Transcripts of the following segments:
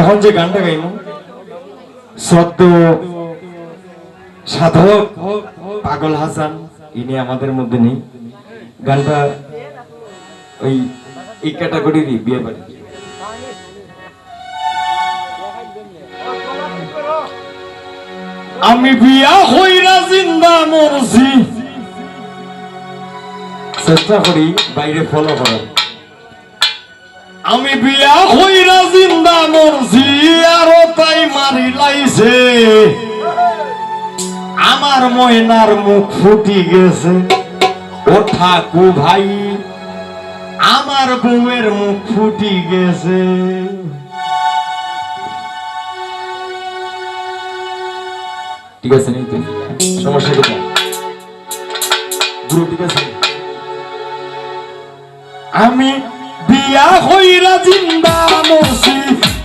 এখন যে গানটা গাইব, সদ্য সাধক পাগল হাসান, ইনি আমাদের মধ্যে নেই। গানটা ওই এই ক্যাটাগরিরই বিয়ে বাড়ি। আমি বিয়া হইরা জিন্দা মরছি। চেষ্টা করি বাইরে ফলো করার। আমি বিয়া হইরা জিন্দা আরও তাই মারি লাইছে আমার ময়নার মুখ ফুটি গেছে। ও ঠাকু ভাই আমার বউয়ের মুখ ফুটি গেছে। ঠিক আছে সমস্যা কোথায় গুরু ঠিক আছে। আমি বিয়া হইরা জিন্দা মরছি।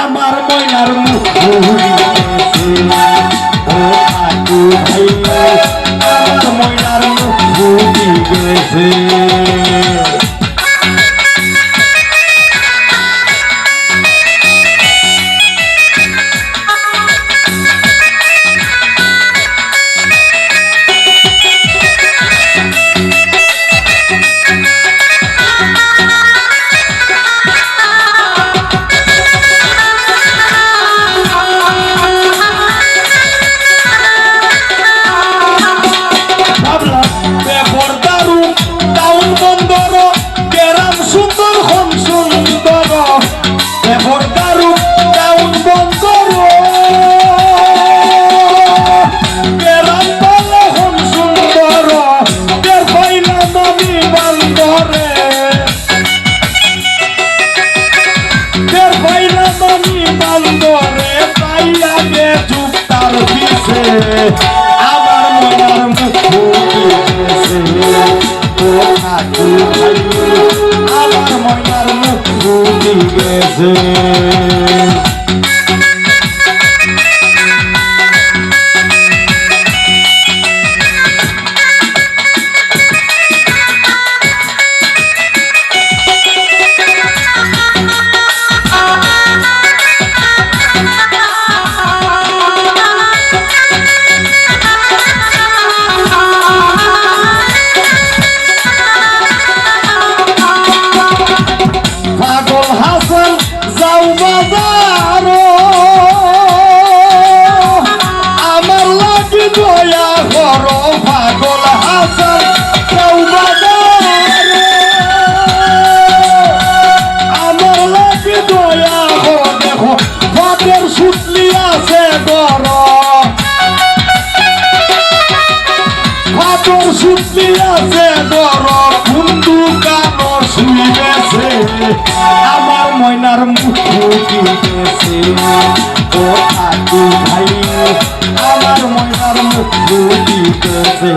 আমার ময়নার মুখ ভাই আমার ময়নার মুখ পিছে আমার মনার মুখ গেছে। ও ঠাকু আমার মনার মুখ ফুটে গেছে। যাও বাজার। আমার লাগি দয়া কর পাগল হাসান যাও বাজার। আমার লাগি দয়া কর দেখো ফাটের সুতলি আছে গর ফাটর সুতলি আছে শুইবেছে আমার ময়নার মুখ গেছে ও ঠাকু ভাই, আমার ময়নার মুখ গেছে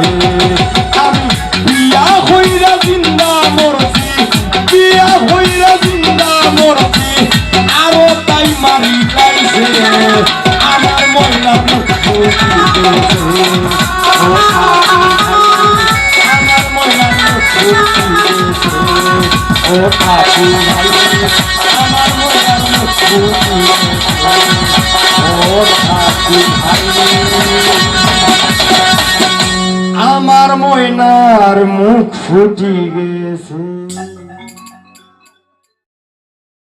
আমি বিয়া হইরা জিন্দা মরছি, বিয়া হইরা জিন্দা মরছি, আরও তাই মারি লাইছে আমার ময়নার মুখ গেছে ও ঠাকু ভাই, আমার ময়নার মুখ গেছে আমার আমার ময়নার মুখ ফুটি গেছে।